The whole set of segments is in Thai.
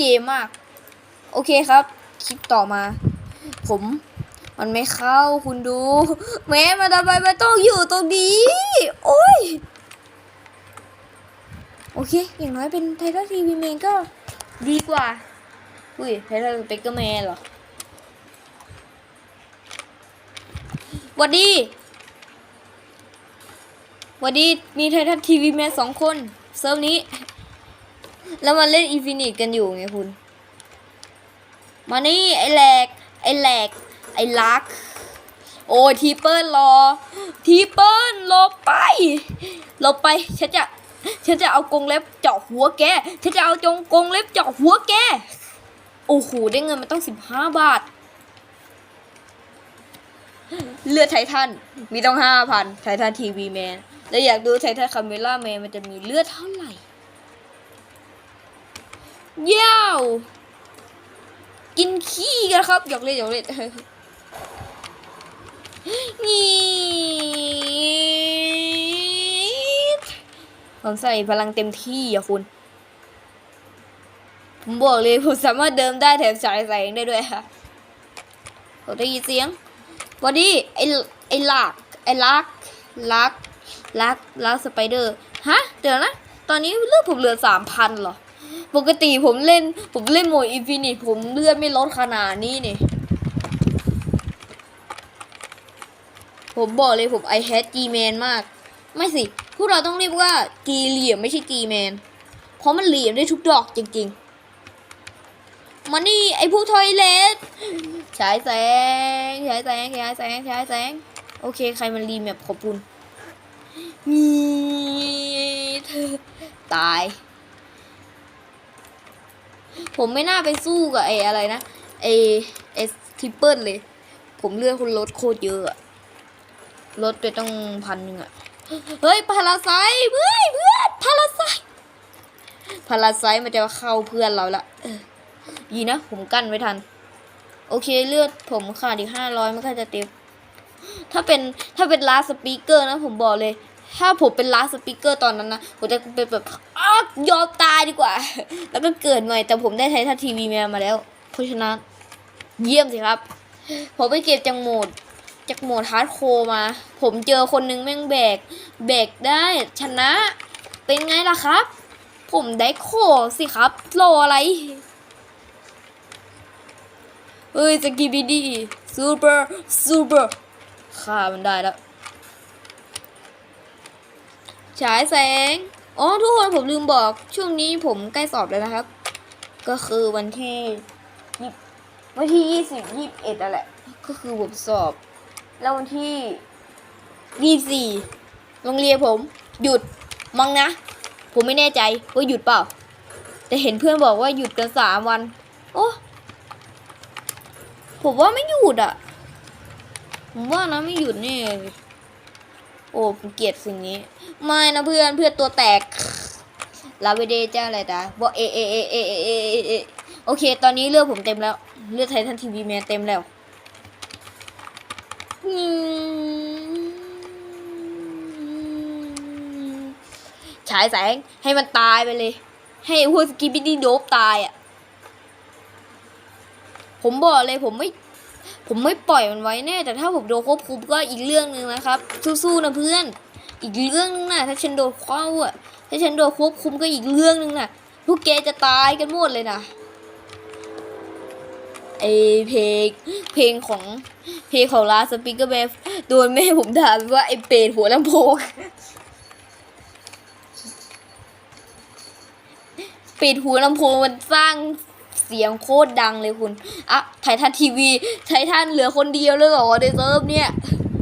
เกมมาก โอเคครับ คลิปต่อมา ผม มันไม่เข้าคุณดู แม้มันทำไมมันต้องอยู่ตรงนี้ โอ้ย โอเค อย่างน้อยเป็นไททันทีวีแมนก็ดีกว่า อุ้ยไททันเปกเกอร์แมนเหรอวัดดีวัดดี มีไททันทีวีแมนสองคน เซิร์ฟนี้ แล้วมันเล่นอินฟินิตกันอยู่ไงคุณ มานี่ไอแหลก ไอแหลก ไอลัก โอ้ทีเปิลรอ ทีเปิลหลบไปหลบไป ฉันจะ ฉันจะเอากรงเล็บเจาะหัวแก ฉันจะเอาจงกรงเล็บเจาะหัวแก โอ้โห ได้เงินมาต้องสิบห้าบาท เลือดไททัน มีต้องห้าพันไททันทีวีแมน แล้วอยากดูไททันคาเมล่าแมนมันจะมีเลือดเท่าไหร่ เย้ากินขี้กันครับหยอกเล่นหยอกเล่นนี่ผมใส่พลังเต็มที่อะคุณ ผมบอกเลยผมสามารถเดินได้แถมฉายแสงได้ด้วยค่ะผมได้ยินเสียงวันนี้ไอ้ไอ้ลากไอ้ลักลักลักลักสไปเดอร์ฮะ เดี๋ยวนะ ตอนนี้เลือดผมเหลือสามพันเหรอ ปกติผมเล่น ผมเล่นโหมดอินฟินิตผมเลือดไม่ลดขนาดนี้นี่ ผมบอกเลยผมไอแฮดจีแมนมาก ไม่สิ พวกเราต้องเรียกว่าจีเหลี่ยมไม่ใช่จีแมน เพราะมันเหลี่ยมได้ทุกดอกจริง ๆมานี่ไอพวกทอยเลทฉายแสงฉายแสงฉายแสงฉายแสง โอเค ใครมันรีแมปขอบคุณมีเธอตาย ผมไม่น่าไปสู้กับไอ้อะไรนะไอ้ไอ้ทริปเปิลเลย ผมเลือกคุณลดโคตรเยอะอะลดไปต้องพันหนึ่งอะเฮ้ยพาราไซเพื่อนเพื่อนพาราไซพาราไซมันจะเข้าเพื่อนเราละเออดีนะ ผมกั้นไว้ทัน โอเคเลือดผมขาดอีกห้าร้อยมันก็จะเต็มถ้าเป็นถ้าเป็นลาสปีกเกอร์นะผมบอกเลย ถ้าผมเป็นลาสปีกเกอร์ตอนนั้นนะผมจะเป็นแบบอ้าวยอมตายดีกว่า แล้วก็เกิดใหม่แต่ผมได้ไททันทีวีแมนมาแล้ว เพราะฉะนั้น เยี่ยมสิครับ ผมไปเก็บจากโหมดจากโหมดฮาร์ดโคมา ผมเจอคนนึงแม่งแบก แบกได้ชนะ เป็นไงล่ะครับ ผมได้โคสิครับรออะไรเฮ้ยสกีบีดีซูเปอร์ซูเปอร์ฆ่ามันได้แล้ว ฉายแสง อ๋อทุกคนผมลืมบอกช่วงนี้ผมใกล้สอบแล้วนะครับ ก็คือวันที่ยี่วันที่ยี่สิบยี่สิบเอ็ดนั่นแหละ ก็คือผมสอบ แล้ววันที่ยี่สี่โรงเรียนผมหยุดมั้งนะ ผมไม่แน่ใจว่าหยุดเปล่า แต่เห็นเพื่อนบอกว่าหยุดกันสามวัน โอ้ผมว่าไม่หยุดอะผมว่านะไม่หยุดแนี่เลย โอ้ผมเกลียดสิ่งนี้ ไม่นะเพื่อนเพื่อนตัวแตกลาเวเดจ้าอะไรจ้ะบอกเอเอเอเอเอเอเอโอเค ตอนนี้เลือดผมเต็มแล้ว เลือดไททันทีวีแมนเต็มแล้วฉายแสงให้มันตายไปเลย ให้พวสกิปปี้ดีโดบตายอะ ผมบอกเลยผมไม่ ผมไม่ปล่อยมันไว้แน่ แต่ถ้าผมโดนควบคุมก็อีกเรื่องหนึ่งนะครับ สู้ๆนะเพื่อน อีกเรื่องนึงนะถ้าฉันโดนเข้าอะถ้าฉันโดนควบคุมก็อีกเรื่องนึงนะพวกแกจะตายกันหมดเลยนะไอเพลงเพลงของเพลงของลาสปิกเกอร์แมนโดนแม่ผมด่าว่าไอเป็ดหัวลำโพงเป็ดหัวลำโพงมันสร้าง เสียงโคตรดังเลยคุณอะไททันทีวีไททันเหลือคนเดียวเลยเหรอในเซิร์ฟเนี่ย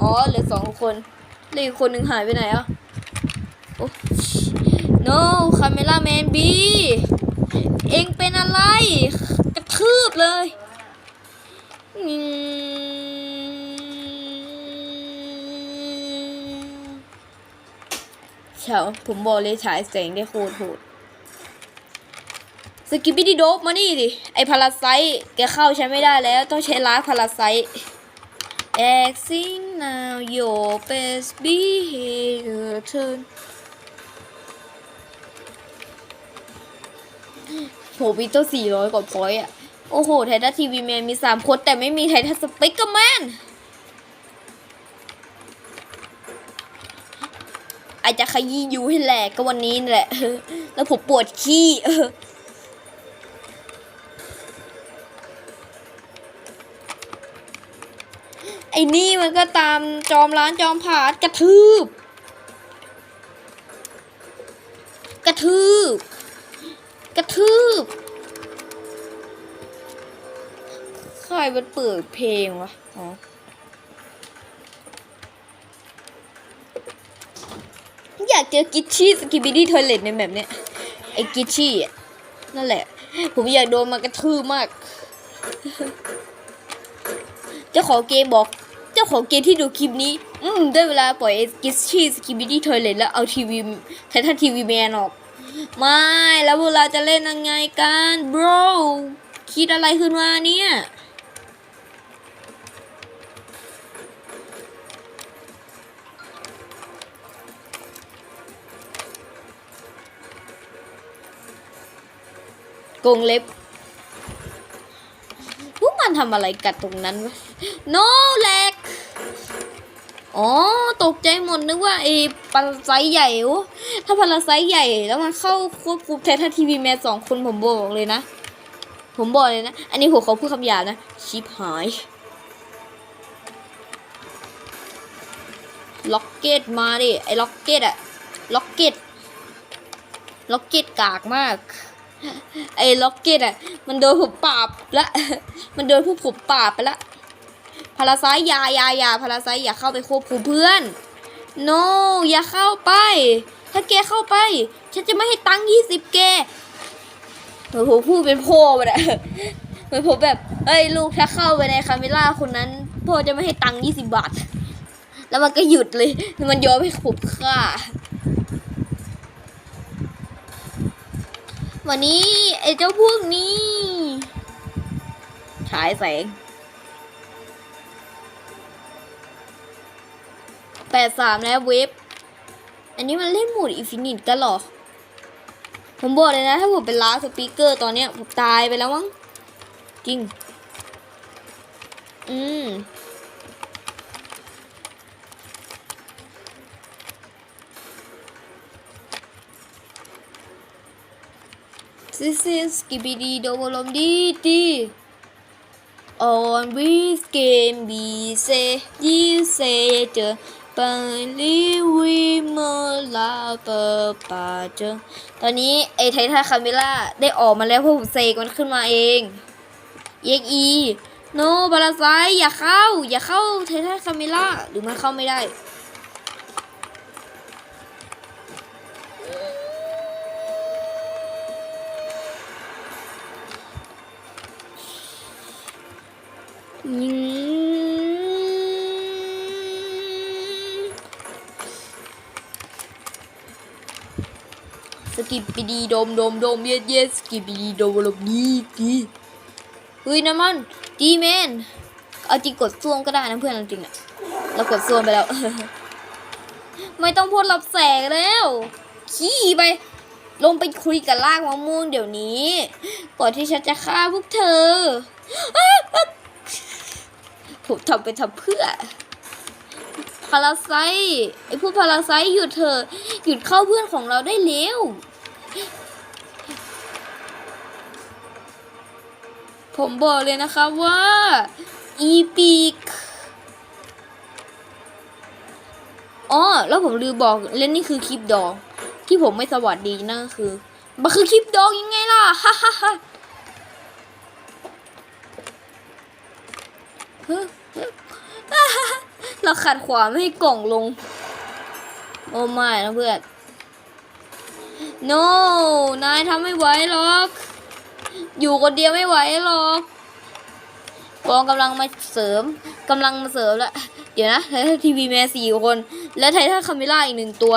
อ๋อเหลือสองคนเหลืออกคนหนึ่งหายไปไหนอะโอ้ no คาเมล่าแมนบีเองเป็นอะไรกระทืบเลยเฉาผมบอกเลยฉายแสงได้โคตรโหด สกิปปี้ดีโดบมานี่ดิ ไอพาราไซต์แกเข้าใช้ไม่ได้แล้ว ต้องใช้ล้างพาราไซต์ Acting now your best behavior turn มีตัวสี่ร้อยกว่าพอยต์อะ โอ้โห ไททันทีวีแมนมีสามคนแต่ไม่มีไททันสเปกเกอร์แมนอาจจะขยี้ยูให้แหลกก็วันนี้นี่แหละ แล้วผมปวดขี้ อ้นี่มันก็ตามจอมร้านจอมผาดกระทืบ กระทืบ กระทืบใครมันเปิดเพลงวะอ๋ออยากเจอกิชชี่สกิบิดี้ทอยเลตในแบบเนี้ยไอ้กิชชี่นั่นแหละ ผมอยากโดนมากระทืบมาก เจ้าของเกมบอก จ้าของเกมที่ดูคลิปนี้ อืมได้เวลาปล่อยกิชชี่สกิบิดี้เทอเลตแล้วเอาทีวีไททันทีวีแมนออก ไม่ แล้วพวกเราจะเล่นยังไงกัน bro คิดอะไรขึ้นมาเนี่ยกงเล็บพวกมันทำอะไรกันตรงนั้นวะ no แหลก อ๋อ ตกใจหมดนึกว่าไอ้ปลาไซใหญ่โอ้ถ้าปลาไซใหญ่แล้วมันเข้าควบคุมไททันทีวีแมนสองคนผมบอกเลยนะ ผมบอกเลยนะ อันนี้ผมขอพูดคำหยาบนะ ชิปหายล็อกเก็ตมาดิ ไอ้ล็อกเก็ตอะล็อกเก็ตล็อกเก็ตกากมาก ไอ้ล็อกเก็ตอะมันโดนผมปราบละ มันโดนพวกผมปราบไปละ พาราไซอยา ยา ยา พาราไซอย่าเข้าไปควบคุมเพื่อน no อย่าเข้าไป ถ้าแกเข้าไป ฉันจะไม่ให้ตังค์ยี่สิบแกเหมือนผมพูดเป็นพ่อไปแหละเหมือนผมแบบ เอ้ยลูกถ้าเข้าไปในคาเมล่าคนนั้น พ่อจะไม่ให้ตังค์ยี่สิบบาท แล้วมันก็หยุดเลย มันยอมให้ผมฆ่า วันนี้ไอ้เจ้าพวกนี้ ฉายแสง แปดสามแล้วเว็บอันนี้มันเล่นหมดอินฟินิตกันหรอ ผมบอกเลยนะ ถ้าผมเป็นลาสปีกเกอร์ตอนเนี้ยผมตายไปแล้วมั้ง จริง อืม This is Skibidi Double D D On this game we say you say เจอ ปังลิวิมลาเปปาเจอตอนนี้ไอ้ไททันคาเมล่าได้ออกมาแล้วเพราะผมเสกมันขึ้นมาเองเอ็กอีโนบาลาไซอย่าเข้า อย่าเข้าไททันคาเมล่าหรือมันเข้าไม่ได้ยิง กิปปีดีโดมโดมโดมเยสเยสกิปปีดีโดมโดมดีดีเฮ้ยน้ำมันดีแมนเอาจริงกดซ่วมก็ได้นะเพื่อนจริงอะเรากดซ่วมไปแล้ว ไม่ต้องพูดรับแสงแล้ว ขี้ไป ลงไปคุยกับลากมะม่วงเดี๋ยวนี้ก่อนที่ฉันจะฆ่าพวกเธอผมทำไปทำเพื่อพาราไซไอ้พวกพาราไซหยุดเถอะหยุดเข้าเพื่อนของเราได้เร็ว ผมบอกเลยนะคะว่า อีปีกอ๋อแล้วผมลืมบอกเล่นนี่คือคลิปดอง ที่ผมไม่สวัสดีนั่นก็คือมันคือคลิปดองยังไงล่ะฮ่าฮ่าฮ่าเราขัดขวางไม่ให้กล่องลง โอ้ไม่นะเพื่อน no นายทำไม่ไหวหรอก อยู่คนเดียวไม่ไหวหรอกกองกำลังมาเสริมกำลังมาเสริมแล้ว เดี๋ยวนะไททีวีแมนสี่คน และไททันคาเมล่าอีกหนึ่งตัว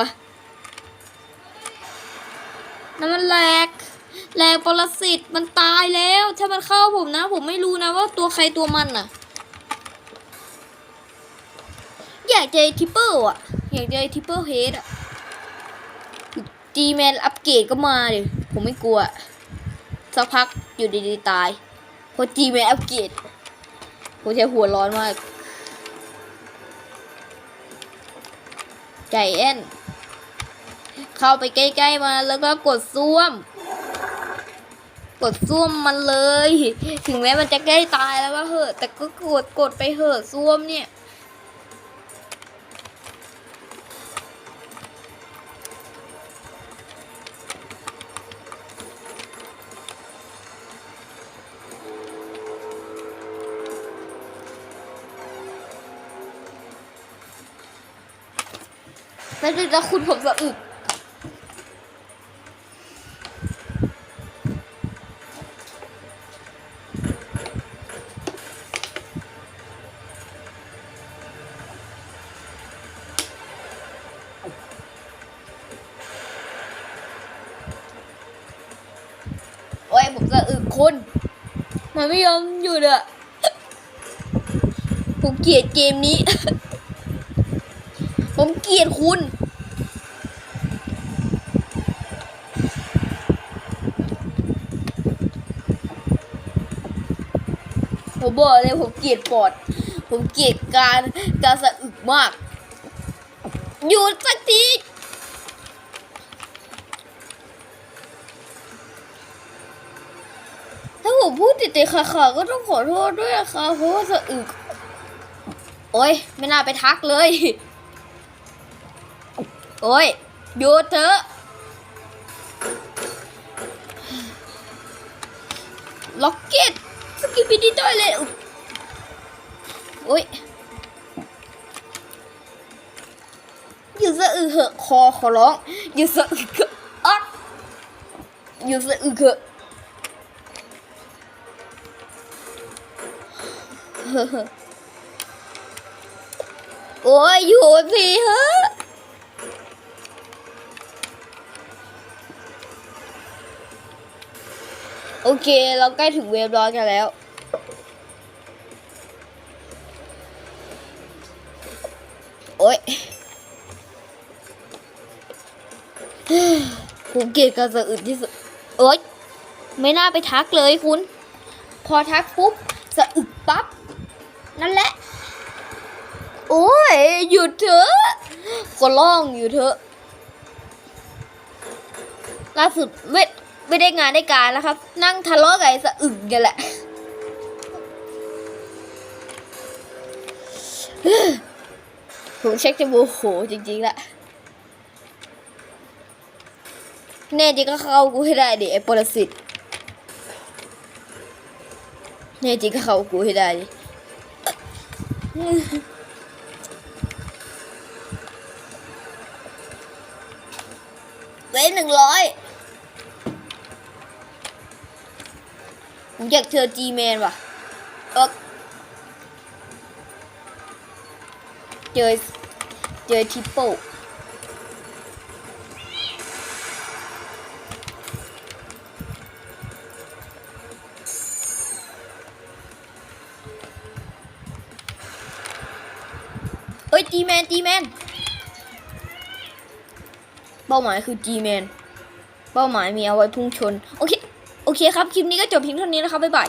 นั่นมันแหลกแหลกปรสิตมันตายแล้ว ถ้ามันเข้าผมนะ ผมไม่รู้นะว่าตัวใครตัวมันน่ะอยากเจอทิปเปิลอะอยากเจอทิปเปิลเฮดอะ จีแมนอัปเกรดก็มาดิผมไม่กลัว สักพักอยู่ดีๆตายเพราะจีแมนอัปเกรดผมใช้หัวร้อนมากใจแอนเข้าไปใกล้ๆมาแล้วก็กดซ่วม กดซ่วมมันเลย ถึงแม้มันจะใกล้ตายแล้วก็เหอะ แต่ก็กดกดไปเหอะซ่วมเนี่ย แล้วจะคุณผมสะอึกโอ้ยผมสะอึกคุณ มันไม่ยอมหยุดอะผมเกลียดเกมนี้ ผมเกลียดคุณ ผมบอกเลยผมเกลียดปอด ผมเกลียดการการสะอึกมาก หยุดสักทีถ้าผมพูดติดติขาขาๆก็ต้องขอโทษด้วยนะคะเพราะว่าสะอึก โอ้ยไม่น่าไปทักเลย โอ้ยหยุดเถอะล็อกเก็ต สกิปปี้ดีด้วยเลยโอ้ยอยู่สะอึกเหอะคอขอร้องอยู่สะอึกเหอะอ๊ะอยู่สะอึกเหอะโอ้ยอยู่สิฮะ โอเค เราใกล้ถึงเวฟร้อนกันแล้ว โอ้ยผมเกลียดการสะอึดที่สุดโอ๊ยไม่น่าไปทักเลยคุณ พอทักปุ๊บสะอึกปั๊บ นั่นแหละ โอ้ย หยุดเถอะขอร้องอยู่เถอะล่าสุดไม่ ไม่ได้งานได้การแล้วครับ นั่งทะเลาะกับไอ้สะอึกกันแหละผมเช็คจะโมโหจริงๆละแน่จริงก็เข้ากูให้ได้ดิไอ้ปรสิตแน่จริงก็เข้ากูให้ได้ดิเว้นหนึ่งร้อย ผมอยากเจอจีแมนว่ะเออเจอเจอทิปโป้เอ้ยจีแมนจีแมนเป้าหมายคือ G-Man เป้าหมายมีเอาไว้พุ่งชน โอเค เคครับ คลิปนี้ก็จบเพียงเท่านี้นะครับบ๊ายบาย